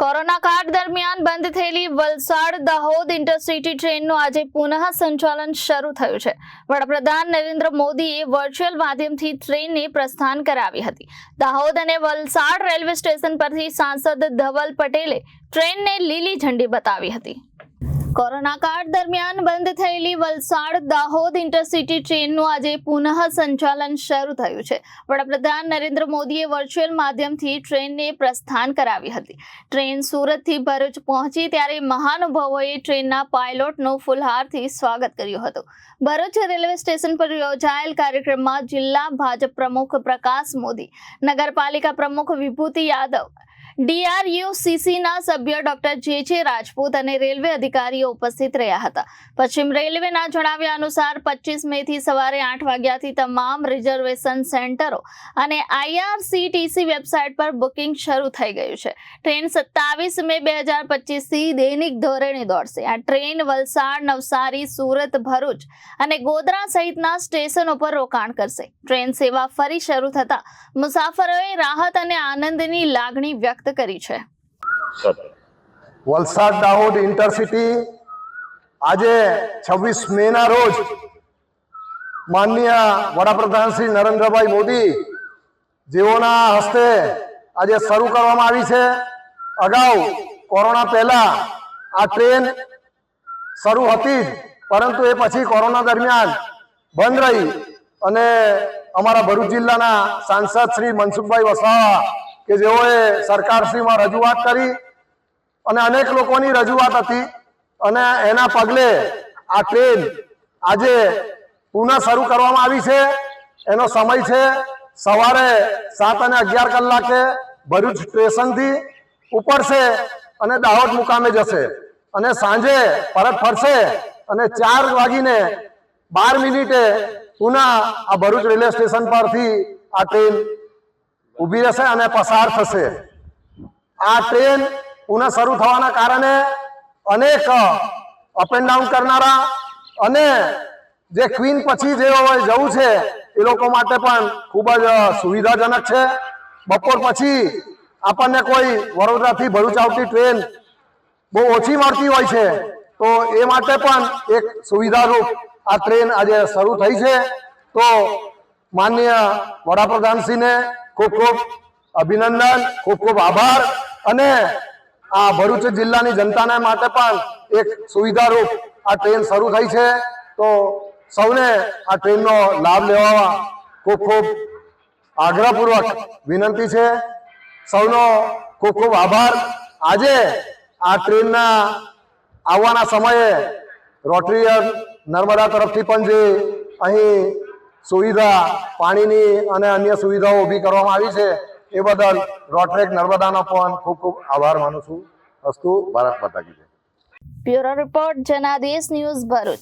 Corona કાળ દરમિયાન બંધ થયેલી વલસાડ દાહોદ ઇન્ટરસિટી ટ્રેનનું આજે પુનઃ સંચાલન શરૂ થયું છે. વડાપ્રધાન નરેન્દ્ર મોદીએ વર્ચ્યુઅલ માધ્યમથી ટ્રેનને પ્રસ્થાન કરાવી હતી. દાહોદ અને વલસાડ રેલવે સ્ટેશન પરથી સાંસદ ધવલ પટેલે ટ્રેનને લીલી ઝંડી બતાવી હતી. કોરોના કાળ દરમિયાન બંધ થયેલી વલસાડ દાહોદ ઇન્ટરસિટી ટ્રેનનું આજે પુનઃ સંચાલન શરૂ થયું છે. વડાપ્રધાન નરેન્દ્ર મોદીએ વર્ચ્યુઅલ માધ્યમથી ટ્રેનને પ્રસ્થાન કરાવી હતી. ટ્રેન સુરતથી ભરૂચ પહોંચી ત્યારે મહાનુભાવોએ ટ્રેનના પાયલોટનું ફુલહારથી સ્વાગત કર્યું હતું. ભરૂચ રેલવે સ્ટેશન પર યોજાયેલ કાર્યક્રમમાં જિલ્લા ભાજપ પ્રમુખ પ્રકાશ મોદી, નગરપાલિકા પ્રમુખ વિભૂતિ યાદવ ડીઆરયુસીસીના સભ્ય ડોક્ટર જે જે રાજપૂત અને રેલવે અધિકારીઓ ઉપસ્થિત રહ્યા હતા. પશ્ચિમ રેલવેના જણાવ્યા અનુસાર પચીસ મે થી સવારે આઠ વાગ્યાથી તમામ રિઝર્વેશન સેન્ટરો અને આઈઆરસીટીસી વેબસાઇટ પર બુકિંગ શરૂ થઈ ગયું છે. ટ્રેન સત્તાવીસ મે બે હજાર પચીસથી દૈનિક ધોરણે દોડશે. આ ટ્રેન વલસાડ, નવસારી, સુરત, ભરૂચ અને ગોધરા સહિતના સ્ટેશનો પર રોકાણ કરશે. ટ્રેન સેવા ફરી શરૂ થતાં મુસાફરોએ રાહત અને આનંદની લાગણી વ્યક્ત કરી છે. વલસાડ દાહોદ ઇન્ટરસિટી આજે છવ્વીસ મે ના રોજ માનનીય વડાપ્રધાન શ્રી નરેન્દ્રભાઈ મોદી જેઓના હસ્તે આજે શરૂ કરવામાં આવી છે. અગાઉ કોરોના પહેલા આ ટ્રેન શરૂ હતી જ, પરંતુ એ પછી કોરોના દરમિયાન બંધ રહી અને અમારા ભરૂચ જિલ્લાના સાંસદ શ્રી મનસુખભાઈ વસાવા કે જેઓએ સરકારશ્રીમાં રજૂઆત કરી અને અનેક લોકોની રજૂઆત હતી અને એના પગલે આ ટ્રેન આજે પુનઃ શરૂ કરવામાં આવી છે. એનો સમય છે સવારે સાત અને અગિયાર કલાકે ભરૂચ સ્ટેશનથી ઉપડશે અને દાહોદ મુકામે જશે. અને સાંજે પરત ફરશે અને ચાર વાગીને બાર મિનિટે પુનઃ આ ભરૂચ રેલવે સ્ટેશન પરથી આ ટ્રેન ઊભી રહેશે અને પસાર થશે. આ ટ્રેન પુનઃ શરૂ થવાના કારણે અનેક અપ એન્ડ ડાઉન કરનારા અને જે ક્વીન પછી જે જવું છે, એ લોકો માટે પણ ખૂબ જ સુવિધાજનક છે. બપોર પછી આપણને કોઈ વડોદરાથી ભરૂચ આવતી ટ્રેન બહુ ઓછી મળતી હોય છે, તો એ માટે પણ એક સુવિધારૂપ આ ટ્રેન આજે શરૂ થઈ છે. તો માન્ય વડાપ્રધાનશ્રીને ખૂબ ખૂબ અભિનંદન, ખૂબ ખૂબ આભાર. અને આ ભરૂચ જિલ્લાની જનતાને માટે પણ એક સુવિધારૂપ આ ટ્રેન શરૂ થઈ છે. તો સૌને આ ટ્રેનનો લાભ લેવા ખૂબ ખૂબ આગ્રહપૂર્વક વિનંતી છે. સૌનો ખૂબ ખૂબ આભાર. આજે આ ટ્રેનના આવવાના સમયે રોટરીયન નર્મદા તરફથી પણ જે અહીં સુવિધા પાણીની અને અન્ય સુવિધાઓ ઊભી કરવામાં આવી છે. એ બદલ રોટરેક નર્મદાનો પણ ખૂબ ખૂબ આભાર માનું છું. અસ્તુ, ભારત માતા જય. Bureau report Janadesh news Bharuch.